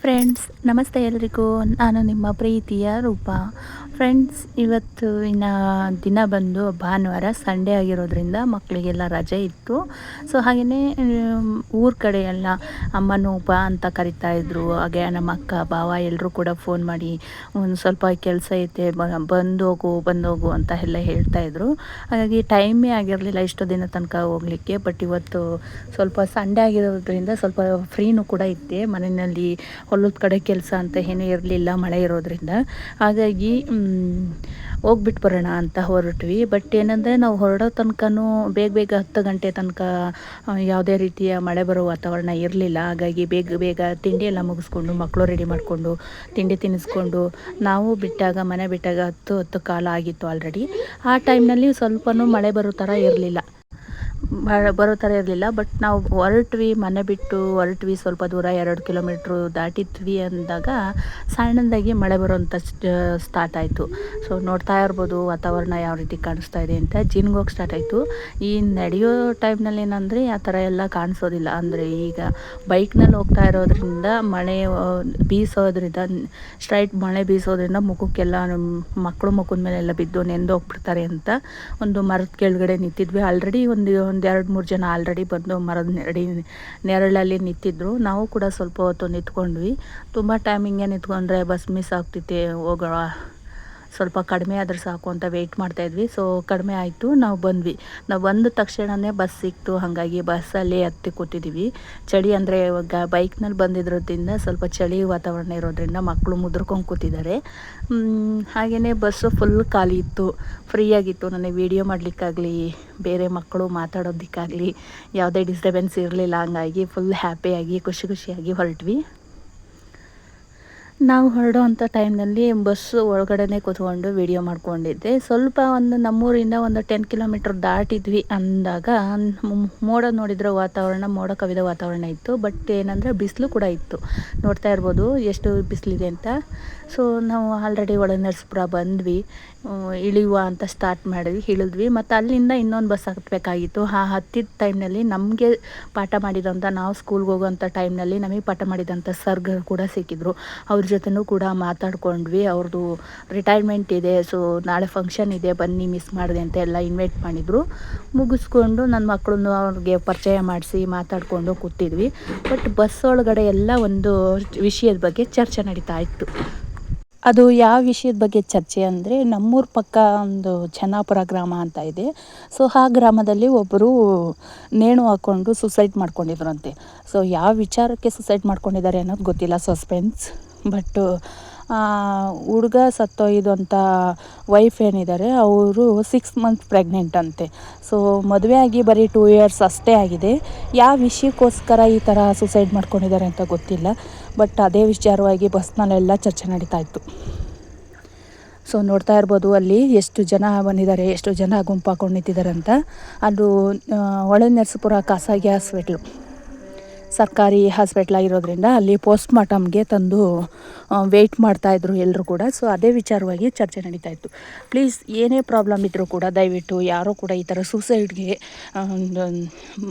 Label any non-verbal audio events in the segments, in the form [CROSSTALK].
Friends ನಮಸ್ತೆ ಎಲ್ರಿಗೂ. ನಾನು ನಿಮ್ಮ ಪ್ರೀತಿಯ ರೂಪ. ಫ್ರೆಂಡ್ಸ್ ಇವತ್ತು ಇನ್ನು ದಿನ ಬಂದು ಭಾನುವಾರ ಸಂಡೇ ಆಗಿರೋದ್ರಿಂದ ಮಕ್ಕಳಿಗೆಲ್ಲ ರಜೆ ಇತ್ತು. ಸೊ ಹಾಗೆಯೇ ಊರ ಕಡೆ ಎಲ್ಲ ಅಮ್ಮನೂ, ಉಪ ಅಂತ ಕರಿತಾ ಇದ್ರು. ಹಾಗೆ ನಮ್ಮ ಅಕ್ಕ, ಭಾವ ಎಲ್ಲರೂ ಕೂಡ ಫೋನ್ ಮಾಡಿ, ಒಂದು ಸ್ವಲ್ಪ ಕೆಲಸ ಐತೆ ಬಂದೋಗು ಬಂದೋಗು ಅಂತ ಎಲ್ಲ ಹೇಳ್ತಾಯಿದ್ರು ಹಾಗಾಗಿ ಟೈಮೇ ಆಗಿರಲಿಲ್ಲ ಇಷ್ಟು ದಿನ ತನಕ ಹೋಗಲಿಕ್ಕೆ ಬಟ್ ಇವತ್ತು ಸ್ವಲ್ಪ ಸಂಡೇ ಆಗಿರೋದ್ರಿಂದ ಸ್ವಲ್ಪ ಫ್ರೀನೂ ಕೂಡ ಇದ್ದೆ. ಮನೆಯಲ್ಲಿ ಹೊಲದ ಕಡೆ ಕೆಲಸ ಅಂತ ಏನೂ ಇರಲಿಲ್ಲ, ಮಳೆ ಇರೋದ್ರಿಂದ. ಹಾಗಾಗಿ ಹೋಗ್ಬಿಟ್ಟು ಬರೋಣ ಅಂತ ಹೊರಟ್ವಿ. ಬಟ್ ಏನಂದರೆ ನಾವು ಹೊರಡೋ ತನಕನೂ ಬೇಗ ಬೇಗ ಹತ್ತು ಗಂಟೆ ತನಕ ಯಾವುದೇ ರೀತಿಯ ಮಳೆ ಬರೋ ವಾತಾವರಣ ಇರಲಿಲ್ಲ. ಹಾಗಾಗಿ ಬೇಗ ಬೇಗ ತಿಂಡಿ ಎಲ್ಲ ಮುಗಿಸ್ಕೊಂಡು ಮಕ್ಕಳು ರೆಡಿ ಮಾಡಿಕೊಂಡು, ತಿಂಡಿ ತಿನ್ನಿಸ್ಕೊಂಡು ನಾವು ಬಿಟ್ಟಾಗ, ಮನೆ ಬಿಟ್ಟಾಗ ಹತ್ತು ಹತ್ತು ಕಾಲ ಆಗಿತ್ತು ಆಲ್ರೆಡಿ ಆ ಟೈಮ್ನಲ್ಲಿ ಸ್ವಲ್ಪನೂ ಮಳೆ ಬರೋ ಥರ ಇರಲಿಲ್ಲ. ಬರೋ ಥರ ಇರಲಿಲ್ಲ ಬಟ್ ನಾವು ಹೊರಟ್ವಿ, ಮನೆ ಬಿಟ್ಟು ಹೊರಟ್ವಿ, ಸ್ವಲ್ಪ ದೂರ ಎರಡು ಕಿಲೋಮೀಟ್ರು ದಾಟಿದ್ವಿ ಅಂದಾಗ ಸಣ್ಣದಾಗಿ ಮಳೆ ಬರುವಂಥ ಸ್ಟಾರ್ಟ್ ಆಯಿತು. ಸೊ ನೋಡ್ತಾ ಇರ್ಬೋದು ವಾತಾವರಣ ಯಾವ ರೀತಿ ಕಾಣಿಸ್ತಾ ಇದೆ ಅಂತ. ಜಿನ್ಗೋಗಿ ಸ್ಟಾರ್ಟ್ ಆಯಿತು. ಈ ನಡೆಯೋ ಟೈಮ್ನಲ್ಲಿ ಏನಂದರೆ ಆ ಥರ ಎಲ್ಲ ಕಾಣಿಸೋದಿಲ್ಲ. ಅಂದರೆ ಈಗ ಬೈಕ್ನಲ್ಲಿ ಹೋಗ್ತಾ ಇರೋದ್ರಿಂದ ಮಳೆ ಬೀಸೋದ್ರಿಂದ ಸ್ಟ್ರೈಟ್ ಮಳೆ ಬೀಸೋದ್ರಿಂದ ಮುಖಕ್ಕೆಲ್ಲ ಮಕ್ಕಳು ಮುಖದ ಮೇಲೆಲ್ಲ ಬಿದ್ದು ನೆಂದು ಹೋಗ್ಬಿಡ್ತಾರೆ ಅಂತ ಒಂದು ಮರದ ಕೆಳಗಡೆ ನಿಂತಿದ್ವಿ. ಆಲ್ರೆಡಿ ಒಂದು ಒಂದು ಎರಡು ಮೂರು ಜನ ಆಲ್ರೆಡಿ ಬಂದು ಮರದ ನೆರಡಿ ನೆರಳಲ್ಲಿ ನಿಂತಿದ್ರು. ನಾವು ಕೂಡ ಸ್ವಲ್ಪ ಹೊತ್ತು ನಿಂತ್ಕೊಂಡ್ವಿ. ತುಂಬ ಟೈಮ್ ಹಿಂಗೆ ನಿಂತ್ಕೊಂಡ್ರೆ ಬಸ್ ಮಿಸ್ ಆಗ್ತೈತೆ ಹೋಗೋ ಸ್ವಲ್ಪ ಕಡಿಮೆ ಆದರೆ ಸಾಕು ಅಂತ ವೆಯ್ಟ್ ಮಾಡ್ತಾಯಿದ್ವಿ ಸೊ ಕಡಿಮೆ ಆಯಿತು. ನಾವು ಬಂದ್ವಿ. ನಾವು ಬಂದ ತಕ್ಷಣವೇ ಬಸ್ ಸಿಕ್ತು. ಹಾಗಾಗಿ ಬಸ್ಸಲ್ಲಿ ಹತ್ತಿ ಕೂತಿದ್ದೀವಿ ಚಳಿ ಅಂದರೆ ಇವಾಗ ಬೈಕ್ನಲ್ಲಿ ಬಂದಿರೋದ್ರಿಂದ ಸ್ವಲ್ಪ ಚಳಿ ವಾತಾವರಣ ಇರೋದ್ರಿಂದ ಮಕ್ಕಳು ಮುದ್ರಕೊಂಡು ಕೂತಿದ್ದಾರೆ. ಹಾಗೆಯೇ ಬಸ್ಸು ಫುಲ್ ಖಾಲಿ ಇತ್ತು. ಫ್ರೀಯಾಗಿತ್ತು ನನಗೆ ವೀಡಿಯೋ ಮಾಡಲಿಕ್ಕಾಗಲಿ, ಬೇರೆ ಮಕ್ಕಳು ಮಾತಾಡೋದಕ್ಕಾಗಲಿ, ಯಾವುದೇ ಡಿಸ್ಟರ್ಬೆನ್ಸ್ ಇರಲಿಲ್ಲ. ಹಂಗಾಗಿ ಫುಲ್ ಹ್ಯಾಪಿಯಾಗಿ ಖುಷಿ ಖುಷಿಯಾಗಿ ಹೊರಟ್ವಿ. ನಾವು ಹೊರಡೋ ಅಂಥ ಟೈಮ್ನಲ್ಲಿ ಬಸ್ಸು ಒಳಗಡೆನೇ ಕೂತ್ಕೊಂಡು ವಿಡಿಯೋ ಮಾಡ್ಕೊಂಡಿದ್ದೆ. ಸ್ವಲ್ಪ ಒಂದು ನಮ್ಮೂರಿಂದ ಒಂದು ಟೆನ್ ಕಿಲೋಮೀಟ್ರ್ ದಾಟಿದ್ವಿ ಅಂದಾಗ ಮೋಡ ನೋಡಿದ್ರೆ ವಾತಾವರಣ, ಮೋಡ ಕವಿದ ವಾತಾವರಣ ಇತ್ತು. ಬಟ್ ಏನಂದರೆ ಬಿಸಿಲು ಕೂಡ ಇತ್ತು. ನೋಡ್ತಾ ಇರ್ಬೋದು ಎಷ್ಟು ಬಿಸಿಲಿದೆ ಅಂತ. ಸೊ ನಾವು ಆಲ್ರೆಡಿ ಒಳಗೆ ನರಸೀಪುರ ಬಂದ್ವಿ. ಇಳಿಯುವ ಅಂತ ಸ್ಟಾರ್ಟ್ ಮಾಡಿದ್ವಿ, ಇಳಿದ್ವಿ. ಮತ್ತು ಅಲ್ಲಿಂದ ಇನ್ನೊಂದು ಬಸ್ ಹತ್ತಬೇಕಾಗಿತ್ತು ಆ ಹತ್ತಿದ ಟೈಮ್ನಲ್ಲಿ ನಮಗೆ ಪಾಠ ಮಾಡಿದಂಥ ನಾವು ಸ್ಕೂಲ್ಗೆ ಹೋಗೋಂಥ ಟೈಮ್ನಲ್ಲಿ ನಮಗೆ ಪಾಠ ಮಾಡಿದಂಥ ಸರ್ಗಳು ಕೂಡ ಸಿಕ್ಕಿದ್ರು. ಅವ್ರ ಜೊತೆನೂ ಕೂಡ ಮಾತಾಡ್ಕೊಂಡ್ವಿ. ಅವ್ರದ್ದು ರಿಟೈರ್ಮೆಂಟ್ ಇದೆ ಸೊ ನಾಳೆ ಫಂಕ್ಷನ್ ಇದೆ, ಬನ್ನಿ ಮಿಸ್ ಮಾಡಿದೆ ಅಂತ ಎಲ್ಲ ಇನ್ವೈಟ್ ಮಾಡಿದರು. ಮುಗಿಸ್ಕೊಂಡು ನನ್ನ ಮಕ್ಕಳನ್ನು ಅವ್ರಿಗೆ ಪರಿಚಯ ಮಾಡಿಸಿ ಮಾತಾಡಿಕೊಂಡು ಕೂತಿದ್ವಿ. ಬಟ್ ಬಸ್ ಒಳಗಡೆ ಎಲ್ಲ ಒಂದು ವಿಷಯದ ಬಗ್ಗೆ ಚರ್ಚೆ ನಡೀತಾ ಇತ್ತು. ಅದು ಯಾವ ವಿಷಯದ ಬಗ್ಗೆ ಚರ್ಚೆ ಅಂದರೆ ನಮ್ಮೂರ ಪಕ್ಕ ಒಂದು ಚೆನ್ನಾಪುರ ಗ್ರಾಮ ಅಂತ ಇದೆ. ಸೊ, ಆ ಗ್ರಾಮದಲ್ಲಿ ಒಬ್ಬರು ನೇಣು ಹಾಕ್ಕೊಂಡು ಸುಸೈಡ್ ಮಾಡ್ಕೊಂಡಿದ್ರಂತೆ. ಸೊ, ಯಾವ ವಿಚಾರಕ್ಕೆ ಸುಸೈಡ್ ಮಾಡ್ಕೊಂಡಿದ್ದಾರೆ ಅನ್ನೋದು ಗೊತ್ತಿಲ್ಲ ಸಸ್ಪೆನ್ಸ್ ಬಟ್ ಹುಡುಗ ಸತ್ತೋಯ್ದಂಥ ವೈಫ್ ಏನಿದ್ದಾರೆ ಅವರು ಸಿಕ್ಸ್ ಮಂತ್ ಪ್ರೆಗ್ನೆಂಟ್ ಅಂತೆ. ಸೊ ಮದುವೆ ಆಗಿ ಬರೀ ಟೂ ಇಯರ್ಸ್ ಅಷ್ಟೇ ಆಗಿದೆ. ಯಾವ ವಿಷಯಕ್ಕೋಸ್ಕರ ಈ ಥರ ಸುಸೈಡ್ ಮಾಡ್ಕೊಂಡಿದ್ದಾರೆ ಅಂತ ಗೊತ್ತಿಲ್ಲ. ಬಟ್ ಅದೇ ವಿಚಾರವಾಗಿ ಬಸ್ನಲ್ಲೆಲ್ಲ ಚರ್ಚೆ ನಡೀತಾ ಇತ್ತು. ಸೊ ನೋಡ್ತಾ ಇರ್ಬೋದು ಅಲ್ಲಿ ಎಷ್ಟು ಜನ ಬಂದಿದ್ದಾರೆ, ಎಷ್ಟು ಜನ ಗುಂಪಾಕೊಂಡು ನಿಂತಿದ್ದಾರೆ ಅಂತ. ಅದು ಹೊಳೆ ನರಸೀಪುರ ಖಾಸಗಿ ಹಾಸ್ಪಿಟ್ಲು ಸರ್ಕಾರಿ ಹಾಸ್ಪಿಟ್ಲ್ ಆಗಿರೋದ್ರಿಂದ ಅಲ್ಲಿ ಪೋಸ್ಟ್ ಮಾರ್ಟಮ್ಗೆ ತಂದು ವೆಯ್ಟ್ ಮಾಡ್ತಾಯಿದ್ರು ಎಲ್ಲರೂ ಕೂಡ. ಸೊ ಅದೇ ವಿಚಾರವಾಗಿ ಚರ್ಚೆ ನಡೀತಾ ಇತ್ತು. ಪ್ಲೀಸ್ ಏನೇ ಪ್ರಾಬ್ಲಮ್ ಇದ್ದರೂ ಕೂಡ ದಯವಿಟ್ಟು ಯಾರೂ ಕೂಡ ಈ ಥರ ಸೂಸೈಡ್ಗೆ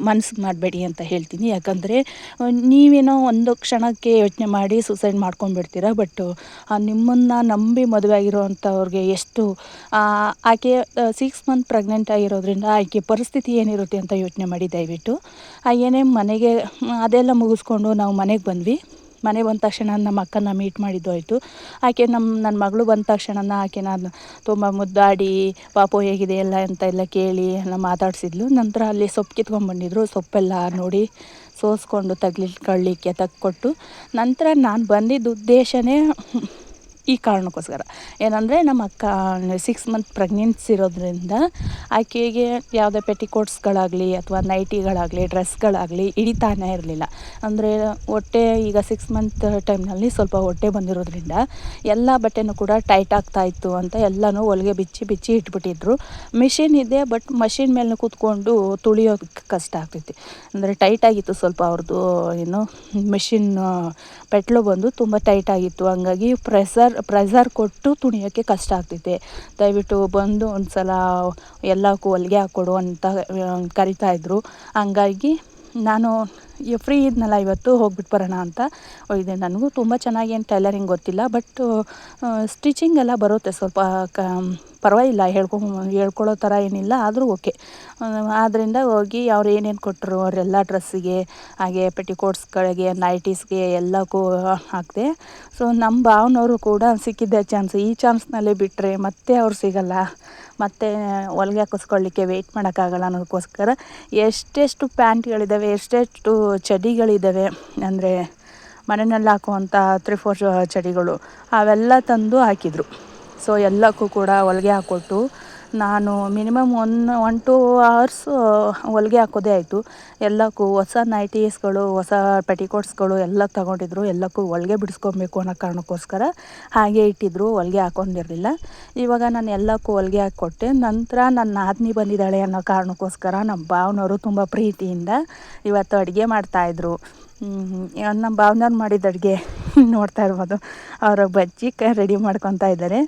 ಮನಸ್ಸು ಮಾಡಬೇಡಿ ಅಂತ ಹೇಳ್ತೀನಿ. ಯಾಕಂದರೆ ನೀವೇನೋ ಒಂದು ಕ್ಷಣಕ್ಕೆ ಯೋಚನೆ ಮಾಡಿ ಸೂಸೈಡ್ ಮಾಡ್ಕೊಂಡ್ಬಿಡ್ತೀರ ಬಟ್ ನಿಮ್ಮನ್ನು ನಂಬಿ ಮದುವೆ ಆಗಿರೋವಂಥವ್ರಿಗೆ ಎಷ್ಟು ಆಕೆ ಸಿಕ್ಸ್ ಮಂತ್ ಪ್ರೆಗ್ನೆಂಟ್ ಆಗಿರೋದ್ರಿಂದ ಆಕೆ ಪರಿಸ್ಥಿತಿ ಏನಿರುತ್ತೆ ಅಂತ ಯೋಚನೆ ಮಾಡಿ ದಯವಿಟ್ಟು. ಏನೇ ಮನೆಗೆ ಅದೆಲ್ಲ ಮುಗಿಸ್ಕೊಂಡು ನಾವು ಮನೆಗೆ ಬಂದ್ವಿ. ಮನೆಗೆ ಬಂದ ತಕ್ಷಣ ನಮ್ಮ ಅಕ್ಕನ ಮೀಟ್ ಮಾಡಿದ್ದು ಆಯಿತು. ಆಕೆ ನಮ್ಮ, ನನ್ನ ಮಗಳು ಬಂದ ತಕ್ಷಣ ಆಕೆ ನಾನು ತುಂಬ ಮುದ್ದಾಡಿ, ಪಾಪು ಹೇಗಿದೆ ಎಲ್ಲ ಅಂತ ಎಲ್ಲ ಕೇಳಿ ಎಲ್ಲ ಮಾತಾಡಿಸಿದ್ಲು. ನಂತರ ಅಲ್ಲಿ ಸೊಪ್ಪು ಕಿತ್ಕೊಂಡ್ಬಂದಿದ್ರು ಸೊಪ್ಪೆಲ್ಲ ನೋಡಿ ಸೋಸ್ಕೊಂಡು ತಗ್ಲಿಕ್ಕೆ ತಕ್ಕೊಟ್ಟು ನಂತರ ನಾನು ಬಂದಿದ್ದ ಉದ್ದೇಶನೇ ಈ ಕಾರಣಕ್ಕೋಸ್ಕರ. ಏನಂದರೆ ನಮ್ಮ ಅಕ್ಕ ಸಿಕ್ಸ್ ಮಂತ್ ಪ್ರೆಗ್ನೆನ್ಸಿ ಇರೋದ್ರಿಂದ ಆಕೆಗೆ ಯಾವುದೇ ಪೆಟಿಕೋಟ್ಸ್ಗಳಾಗಲಿ ಅಥವಾ ನೈಟಿಗಳಾಗಲಿ ಡ್ರೆಸ್ಗಳಾಗಲಿ ಹಿಡಿತಾನೇ ಇರಲಿಲ್ಲ. ಅಂದರೆ ಹೊಟ್ಟೆ ಈಗ ಸಿಕ್ಸ್ ಮಂತ್ ಟೈಮ್ನಲ್ಲಿ ಸ್ವಲ್ಪ ಹೊಟ್ಟೆ ಬಂದಿರೋದ್ರಿಂದ ಎಲ್ಲ ಬಟ್ಟೆನೂ ಕೂಡ ಟೈಟ್ ಆಗ್ತಾಯಿತ್ತು ಅಂತ ಎಲ್ಲನೂ ಹೊಲಿಗೆ ಬಿಚ್ಚಿ ಬಿಚ್ಚಿ ಇಟ್ಬಿಟ್ಟಿದ್ರು. ಮಿಷಿನ್ ಇದೆ ಬಟ್ ಮಷಿನ್ ಮೇಲೆ ಕೂತ್ಕೊಂಡು ತುಳಿಯೋದಕ್ಕೆ ಕಷ್ಟ ಆಗ್ತೈತಿ ಅಂದರೆ ಟೈಟಾಗಿತ್ತು ಸ್ವಲ್ಪ ಅವ್ರದ್ದು, ಏನು ಮಿಷಿನ್ ಪೆಟ್ಲು ಬಂದು ತುಂಬ ಟೈಟ್ ಆಗಿತ್ತು. ಹಂಗಾಗಿ ಪ್ರೆಸರ್ ಪ್ರೆಸರ್ ಕೊಟ್ಟು ತುಣಿಯೋಕ್ಕೆ ಕಷ್ಟ ಆಗ್ತೈತೆ ದಯವಿಟ್ಟು ಬಂದು ಒಂದು ಸಲ ಎಲ್ಲಕ್ಕೂ ಹೊಲಿಗೆ ಹಾಕ್ಕೊಡು ಅಂತ ಕರಿತಾಯಿದ್ರು ಹಂಗಾಗಿ ನಾನು ಫ್ರೀ ಇದ್ನಲ್ಲ, ಇವತ್ತು ಹೋಗ್ಬಿಟ್ಟು ಬರೋಣ ಅಂತ. ಇದೆ, ನನಗೂ ತುಂಬ ಚೆನ್ನಾಗಿ ಏನು ಟೈಲರಿಂಗ್ ಗೊತ್ತಿಲ್ಲ ಬಟ್ ಸ್ಟಿಚಿಂಗ್ ಎಲ್ಲ ಬರುತ್ತೆ ಸ್ವಲ್ಪ, ಕ, ಪರವಾಗಿಲ್ಲ, ಹೇಳ್ಕೊ, ಹೇಳ್ಕೊಳ್ಳೋ ಥರ ಏನಿಲ್ಲ, ಆದರೂ ಓಕೆ ಆದ್ದರಿಂದ ಹೋಗಿ ಅವ್ರು ಏನೇನು ಕೊಟ್ಟರು ಅವರೆಲ್ಲ ಡ್ರೆಸ್ಸಿಗೆ ಹಾಗೆ ಪೆಟಿಕೋಟ್ಸ್ಗಳಿಗೆ ನೈಟೀಸ್ಗೆ ಎಲ್ಲಕ್ಕೂ ಹಾಕಿದೆ. ಸೊ ನಮ್ಮ ಭಾವನವರು ಕೂಡ ಸಿಕ್ಕಿದ್ದೆ ಚಾನ್ಸ್ ಈ ಚಾನ್ಸ್ನಲ್ಲೇ ಬಿಟ್ಟರೆ ಮತ್ತೆ ಅವ್ರು ಸಿಗಲ್ಲ. ಮತ್ತು, ಹೊಲಿಗೆ ಹಾಕಿಸ್ಕೊಳ್ಳಿಕ್ಕೆ ವೆಯ್ಟ್ ಮಾಡೋಕ್ಕಾಗಲ್ಲ ಅನ್ನೋದಕ್ಕೋಸ್ಕರ ಎಷ್ಟೆಷ್ಟು ಪ್ಯಾಂಟ್ಗಳಿದ್ದಾವೆ ಎಷ್ಟೆಷ್ಟು ಚಡಿಗಳಿದ್ದಾವೆ ಅಂದರೆ ಮನೆಯಲ್ಲಿ ಹಾಕುವಂಥ ತ್ರೀ ಫೋರ್ ಚಡಿಗಳು, ಅವೆಲ್ಲ ತಂದು ಹಾಕಿದರು. ಸೊ ಎಲ್ಲಕ್ಕೂ ಕೂಡ ಹೊಲ್ಗೆ ಹಾಕ್ಕೊಟ್ಟು ನಾನು minimum one one, two hours ಹೊಲ್ಗೆ ಹಾಕೋದೇ ಆಯಿತು. ಎಲ್ಲಕ್ಕೂ ಹೊಸ ನೈಟೀಸ್ಗಳು ಹೊಸ ಪೆಟಿಕೋಟ್ಸ್ಗಳು ಎಲ್ಲ ತಗೊಂಡಿದ್ರು. ಎಲ್ಲಕ್ಕೂ ಹೊಲ್ಗೆ ಬಿಡಿಸ್ಕೊಬೇಕು ಅನ್ನೋ ಕಾರಣಕ್ಕೋಸ್ಕರ ಹಾಗೆ ಇಟ್ಟಿದ್ರು, ಹೊಲ್ಗೆ ಹಾಕೊಂಡಿರಲಿಲ್ಲ. ಇವಾಗ ನಾನು ಎಲ್ಲಕ್ಕೂ ಹೊಲ್ಗೆ ಹಾಕ್ಕೊಟ್ಟೆ. ನಂತರ ನನ್ನ ನಾದಿನಿ ಬಂದಿದ್ದಾಳೆ ಅನ್ನೋ ಕಾರಣಕ್ಕೋಸ್ಕರ ನಮ್ಮ ಭಾವನವರು ತುಂಬ ಪ್ರೀತಿಯಿಂದ ಇವತ್ತು ಅಡುಗೆ ಮಾಡ್ತಾಯಿದ್ರು ನಮ್ಮ ಭಾವನವ್ರು ಮಾಡಿದ ಅಡುಗೆ [LAUGHS] ನೋಡ್ತಾ ಇರ್ಬೋದು. ಅವರು ಬಜ್ಜಿ ರೆಡಿ ಮಾಡ್ಕೊತಾ ಇದ್ದಾರೆ.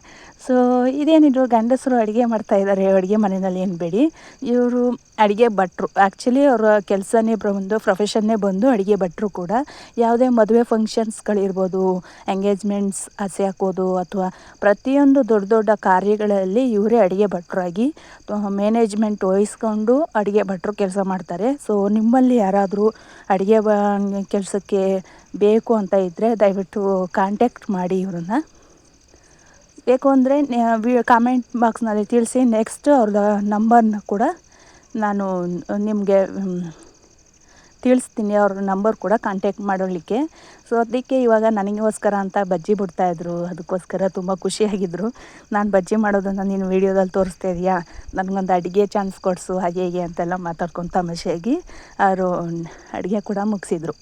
ಸೊ ಇದೇನಿದ್ರು ಗಂಡಸರು ಅಡುಗೆ ಮಾಡ್ತಾ ಇದ್ದಾರೆ. ಅಡುಗೆ ಮನೆಯಲ್ಲಿ ಏನು ಬೇಡಿ. ಇವರು ಅಡುಗೆ ಭಟ್ರು. ಆ್ಯಕ್ಚುಲಿ ಅವರ ಕೆಲಸನೇ ಬಂದು ಪ್ರೊಫೆಷನ್ನೇ ಬಂದು ಅಡುಗೆ ಭಟ್ರು ಕೂಡ. ಯಾವುದೇ ಮದುವೆ ಫಂಕ್ಷನ್ಸ್ಗಳಿರ್ಬೋದು ಎಂಗೇಜ್ಮೆಂಟ್ಸ್ ಹಸೆ ಹಾಕೋದು ಅಥವಾ ಪ್ರತಿಯೊಂದು ದೊಡ್ಡ ದೊಡ್ಡ ಕಾರ್ಯಗಳಲ್ಲಿ ಇವರೇ ಅಡುಗೆ ಭಟ್ರಾಗಿ ಮ್ಯಾನೇಜ್ಮೆಂಟ್ ವಹಿಸ್ಕೊಂಡು ಅಡುಗೆ ಭಟ್ರು ಕೆಲಸ ಮಾಡ್ತಾರೆ. ಸೊ ನಿಮ್ಮಲ್ಲಿ ಯಾರಾದರೂ ಅಡುಗೆ ಕೆಲಸಕ್ಕೆ ಬೇಕು ಅಂತ ಇದ್ದರೆ ದಯವಿಟ್ಟು ಕಾಂಟ್ಯಾಕ್ಟ್ ಮಾಡಿ ಇವ್ರನ್ನ. ಬೇಕು ಅಂದರೆ ಕಾಮೆಂಟ್ ಬಾಕ್ಸ್ನಲ್ಲಿ ತಿಳಿಸಿ ನೆಕ್ಸ್ಟ್ ಅವ್ರದ್ದು ನಂಬರ್ನ ಕೂಡ ನಾನು ನಿಮಗೆ ತಿಳಿಸ್ತೀನಿ ಅವ್ರ ನಂಬರ್ ಕೂಡ ಕಾಂಟ್ಯಾಕ್ಟ್ ಮಾಡೋಲಿಕ್ಕೆ ಸೊ ಅದಕ್ಕೆ ಇವಾಗ ನನಗೋಸ್ಕರ ಅಂತ ಬಜ್ಜಿ ಬಿಡ್ತಾಯಿದ್ರು ಅದಕ್ಕೋಸ್ಕರ ತುಂಬ ಖುಷಿಯಾಗಿದ್ದರು ನಾನು ಬಜ್ಜಿ ಮಾಡೋದನ್ನು ನೀನು ವೀಡಿಯೋದಲ್ಲಿ ತೋರಿಸ್ತಾ ಇದೆಯಾ? ನನಗೊಂದು ಅಡುಗೆ ಚಾನ್ಸ್ ಕೊಡಿಸು, ಹಾಗೆ ಹೀಗೆ ಅಂತೆಲ್ಲ ಮಾತಾಡ್ಕೊಂಡು ತಮಾಷೆಯಾಗಿ ಅವರು ಅಡುಗೆ ಕೂಡ ಮುಗಿಸಿದ್ರು.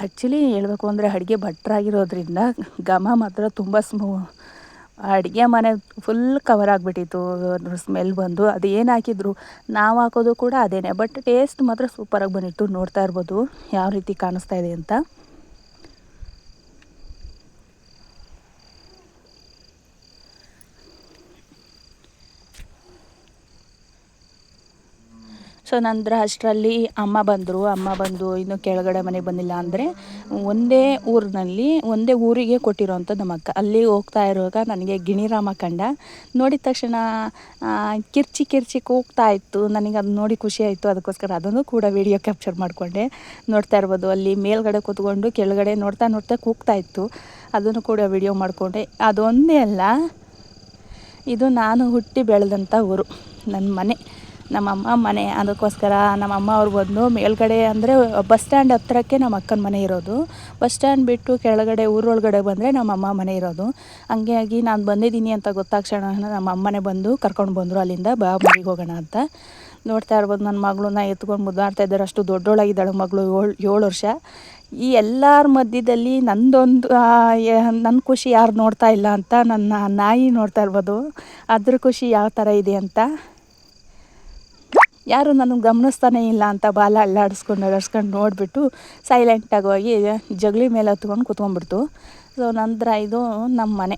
ಆ್ಯಕ್ಚುಲಿ ಹೇಳಬೇಕು ಅಂದರೆ ಅಡುಗೆ ಭಟ್ರಾಗಿರೋದ್ರಿಂದ ಘಮ ಮಾತ್ರ ತುಂಬ ಸ್ಮೂ, ಅಡುಗೆ ಮನೆ ಫುಲ್ ಕವರ್ ಆಗಿಬಿಟ್ಟಿತ್ತು. ಅದ್ರ ಸ್ಮೆಲ್ ಬಂದು ಅದು ಏನು ಹಾಕಿದ್ರು ನಾವು ಹಾಕೋದು ಕೂಡ ಅದೇ ಬಟ್ ಟೇಸ್ಟ್ ಮಾತ್ರ ಸೂಪರಾಗಿ ಬಂದಿತ್ತು ನೋಡ್ತಾ ಇರ್ಬೋದು. ಯಾವ ರೀತಿ ಕಾಣಿಸ್ತಾ ಇದೆ ಅಂತ. ಸೊ ನಂತರ ಅಷ್ಟರಲ್ಲಿ ಅಮ್ಮ ಬಂದರು. ಅಮ್ಮ ಬಂದು ಇನ್ನು ಕೆಳಗಡೆ ಮನೆಗೆ ಬಂದಿಲ್ಲ ಅಂದರೆ ಒಂದೇ ಊರಿನಲ್ಲಿ ಒಂದೇ ಊರಿಗೆ ಕೊಟ್ಟಿರೋವಂಥ ನಮ್ಮ ಅಕ್ಕ. ಅಲ್ಲಿ ಹೋಗ್ತಾ ಇರುವಾಗ ನನಗೆ ಗಿಣಿರಾಮ ಕಂಡ. ನೋಡಿದ ತಕ್ಷಣ ಕಿರ್ಚಿ ಕಿರ್ಚಿ ಕೂಗ್ತಾ ಇತ್ತು. ನನಗೆ ಅದು ನೋಡಿ ಖುಷಿ ಆಯಿತು. ಅದಕ್ಕೋಸ್ಕರ ಅದನ್ನು ಕೂಡ ವಿಡಿಯೋ ಕ್ಯಾಪ್ಚರ್ ಮಾಡಿಕೊಂಡೆ. ನೋಡ್ತಾ ಇರ್ಬೋದು. ಅಲ್ಲಿ ಮೇಲ್ಗಡೆ ಕೂತ್ಕೊಂಡು ಕೆಳಗಡೆ ನೋಡ್ತಾ ನೋಡ್ತಾ ಕೂಗ್ತಾ ಇತ್ತು. ಅದನ್ನು ಕೂಡ ವಿಡಿಯೋ ಮಾಡಿಕೊಂಡೆ. ಅದೊಂದೇ ಅಲ್ಲ, ಇದು ನಾನು ಹುಟ್ಟಿ ಬೆಳೆದಂಥ ಊರು. ನನ್ನ ಮನೆ. ನಮ್ಮಮ್ಮ ಮನೆ ಅದಕ್ಕೋಸ್ಕರ ನಮ್ಮಮ್ಮ ಅವ್ರು ಬಂದು ಮೇಲ್ಗಡೆ ಅಂದರೆ ಬಸ್ ಸ್ಟ್ಯಾಂಡ್ ಹತ್ರಕ್ಕೆ ನಮ್ಮ ಅಕ್ಕನ ಮನೆ ಇರೋದು. ಬಸ್ ಸ್ಟ್ಯಾಂಡ್ ಬಿಟ್ಟು ಕೆಳಗಡೆ ಊರೊಳಗಡೆ ಬಂದರೆ ನಮ್ಮಮ್ಮ ಮನೆ ಇರೋದು. ಹಂಗಾಗಿ ನಾನು ಬಂದಿದ್ದೀನಿ ಅಂತ ಗೊತ್ತಾಕ್ಷಣ ನಮ್ಮ ಅಮ್ಮನೆ ಬಂದು ಕರ್ಕೊಂಡು ಬಂದರು ಅಲ್ಲಿಂದ, ಬಾ ಮನೆಗೆ ಹೋಗೋಣ ಅಂತ. ನೋಡ್ತಾ ಇರ್ಬೋದು ನನ್ನ ಮಗಳನ್ನ ಎತ್ಕೊಂಡು ಮುದ್ದಾಡ್ತಾ ಇದ್ದಾರೆ. ಅಷ್ಟು ದೊಡ್ಡೋಳಾಗಿದ್ದಾಳೆ ಮಗಳು ಏಳು ಏಳು ವರ್ಷ. ಈ ಎಲ್ಲರ ಮಧ್ಯದಲ್ಲಿ ನಂದೊಂದು ನನ್ನ ಖುಷಿ ಯಾರು ನೋಡ್ತಾ ಇಲ್ಲ ಅಂತ ನನ್ನ ನಾಯಿ ನೋಡ್ತಾ ಇರ್ಬೋದು. ಅದ್ರ ಖುಷಿ ಯಾವ ಥರ ಇದೆ ಅಂತ. ಯಾರು ನನಗೆ ಗಮನಿಸ್ತಾನೆ ಇಲ್ಲ ಅಂತ ಬಾಲ ಅಲ್ಲಾಡಿಸ್ಕೊಂಡು ಅಲ್ಲಾಡಿಸ್ಕೊಂಡು ನೋಡಿಬಿಟ್ಟು ಸೈಲೆಂಟಾಗಿ ಹೋಗಿ ಜಗಲಿ ಮೇಲೆ ಹತ್ಕೊಂಡು ಕುತ್ಕೊಂಡ್ಬಿಡ್ತು. ಸೊ ನಂತರ ಇದು ನಮ್ಮ ಮನೆ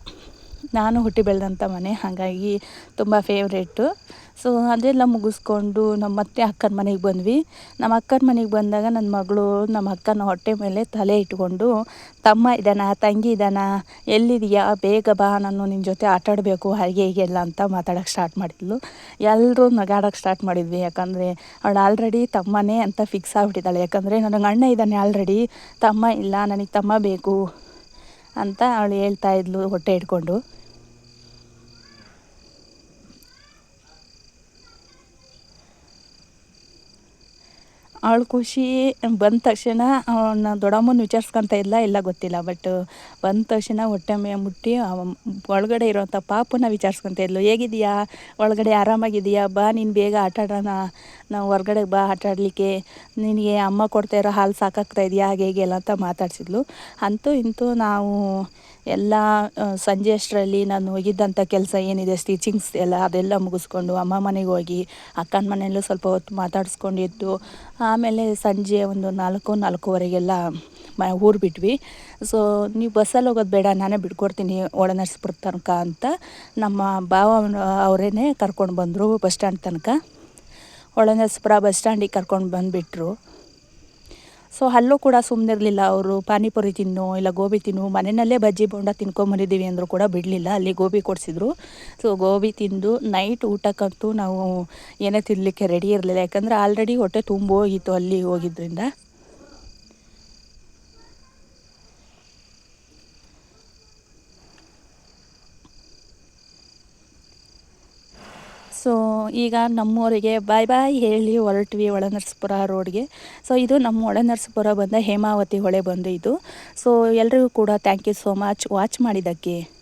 ನಾನು ಹುಟ್ಟಿ ಬೆಳೆದಂಥ ಮನೆ, ಹಾಗಾಗಿ ತುಂಬ ಫೇವ್ರೇಟು ಸೊ ಅದೆಲ್ಲ ಮುಗಿಸ್ಕೊಂಡು ನಮ್ಮ ಮತ್ತೆ ಅಕ್ಕನ ಮನೆಗೆ ಬಂದ್ವಿ. ನಮ್ಮ ಅಕ್ಕನ ಮನೆಗೆ ಬಂದಾಗ ನನ್ನ ಮಗಳು ನಮ್ಮ ಅಕ್ಕನ ಹೊಟ್ಟೆ ಮೇಲೆ ತಲೆ ಇಟ್ಕೊಂಡು, ತಮ್ಮ ಇದ್ದಾನ ತಂಗಿ ಇದ್ದಾನ ಎಲ್ಲಿದೆಯಾ? ಬೇಗ ಬಾ, ನಾನು ನಿನ್ನ ಜೊತೆ ಆಟಾಡಬೇಕು, ಹಾಗೆ ಹೀಗೆ ಎಲ್ಲ ಅಂತ ಮಾತಾಡೋಕ್ಕೆ ಸ್ಟಾರ್ಟ್ ಮಾಡಿದ್ಲು. ಎಲ್ಲರೂ ನಗಾಡೋಕ್ಕೆ ಸ್ಟಾರ್ಟ್ ಮಾಡಿದ್ವಿ. ಯಾಕಂದರೆ ಅವಳು ಆಲ್ರೆಡಿ ತಮ್ಮನೇ ಅಂತ ಫಿಕ್ಸ್ ಆಗಿಬಿಟ್ಟಿದ್ದಾಳೆ. ಯಾಕಂದರೆ ನನಗೆ ಅಣ್ಣ ಇದ್ದಾನೆ ಆಲ್ರೆಡಿ ತಮ್ಮ ಇಲ್ಲ, ನನಗೆ ತಮ್ಮ ಬೇಕು ಅಂತ ಅವಳು ಹೇಳ್ತಾ ಇದ್ಲು, ಹೊಟ್ಟೆ ಇಟ್ಕೊಂಡು. ಅವಳು ಖುಷಿ ಬಂದ ತಕ್ಷಣ ಅವನ ದೊಡ್ಡಮ್ಮನ ವಿಚಾರಿಸ್ಕೊಂತ ಇಲ್ಲ ಇಲ್ಲ ಗೊತ್ತಿಲ್ಲ. ಬಟ್ ಬಂದ ತಕ್ಷಣ ಹೊಟ್ಟೆ ಮೇ ಮುಟ್ಟಿ ಒಳಗಡೆ ಇರೋವಂಥ ಪಾಪನ ವಿಚಾರಿಸ್ಕೊಂತ ಇದ್ಲು. ಹೇಗಿದೆಯಾ ಒಳಗಡೆ ಆರಾಮಾಗಿದೆಯಾ ಬಾ, ನೀನು ಬೇಗ ಆಟ ಆಡೋಣ. ನಾವು ಹೊರಗಡೆ ಬಾ, ಆಟ ಆಡಲಿಕ್ಕೆ. ನಿನಗೆ ಅಮ್ಮ ಕೊಡ್ತಾ ಇರೋ ಹಾಲು ಸಾಕಾಗ್ತಾ ಇದೆಯಾ? ಹಾಗೆ ಹೇಗೆ? ಎಲ್ಲ ಅಂತ ಮಾತಾಡ್ಸಿದ್ಲು. ಅಂತೂ ಇಂತೂ ನಾವು ಎಲ್ಲ ಸಂಜೆ ಅಷ್ಟರಲ್ಲಿ ನಾನು ಹೋಗಿದ್ದಂಥ ಕೆಲಸ ಏನಿದೆ ಸ್ಟಿಚಿಂಗ್ಸ್ ಎಲ್ಲ ಅದೆಲ್ಲ ಮುಗಿಸ್ಕೊಂಡು ಅಮ್ಮ ಮನೆಗೆ ಹೋಗಿ, ಅಕ್ಕನ ಮನೆಯಲ್ಲೂ ಸ್ವಲ್ಪ ಹೊತ್ತು ಮಾತಾಡಿಸ್ಕೊಂಡಿದ್ದು ಆಮೇಲೆ ಸಂಜೆ ಒಂದು ನಾಲ್ಕು, ನಾಲ್ಕೂವರೆಗೆಲ್ಲ ಮ, ಊರು ಬಿಟ್ವಿ. ಸೊ ನೀವು ಬಸ್ಸಲ್ಲಿ ಹೋಗೋದು ಬೇಡ, ನಾನೇ ಬಿಟ್ಕೊಡ್ತೀನಿ ಒಳನರ್ಸ್ಪುರ ತನಕ ಅಂತ ನಮ್ಮ ಭಾವ ಅವರೇನೆ ಕರ್ಕೊಂಡು ಬಂದರು ಬಸ್ ಸ್ಟ್ಯಾಂಡ್ ತನಕ. ಒಳನರ್ಸ್ಪುರ ಬಸ್ ಸ್ಟ್ಯಾಂಡಿಗೆ ಕರ್ಕೊಂಡು ಬಂದುಬಿಟ್ರು. ಸೊ ಅಲ್ಲೂ ಕೂಡ ಸುಮ್ಮನಿರಲಿಲ್ಲ ಅವರು. ಪಾನಿಪುರಿ ತಿನ್ನು, ಇಲ್ಲ ಗೋಬಿ ತಿನ್ನು. ಮನೆಯಲ್ಲೇ ಬಜ್ಜಿ ಬೋಂಡ ತಿನ್ಕೊಂಬಂದಿದ್ದೀವಿ ಅಂದರೂ ಕೂಡ ಬಿಡಲಿಲ್ಲ. ಅಲ್ಲಿ ಗೋಬಿ ಕೊಡಿಸಿದ್ರು. ಸೊ ಗೋಬಿ ತಿಂದು ನೈಟ್ ಊಟಕ್ಕಂತೂ ನಾವು ಏನೇ ತಿನ್ನಲಿಕ್ಕೆ ರೆಡಿ ಇರಲಿಲ್ಲ. ಯಾಕಂದರೆ ಆಲ್ರೆಡಿ ಹೊಟ್ಟೆ ತುಂಬೋಗಿತ್ತು ಅಲ್ಲಿ ಹೋಗಿದ್ದರಿಂದ ಸೊ ಈಗ ನಮ್ಮೂರಿಗೆ ಬಾಯ್ ಬಾಯ್ ಹೇಳಿ ಹೊರಟ್ವಿ ಒಳನರಸಪುರ ರೋಡ್ಗೆ. ಸೊ ಇದು ನಮ್ಮ ಒಳನರಸಪುರ ಬಂದ ಹೇಮಾವತಿ ಹೊಳೆ ಬಂದು ಇದು. ಸೊ ಎಲ್ರಿಗೂ ಕೂಡ thank you so much watch ಮಾಡಿದ್ದಕ್ಕೆ.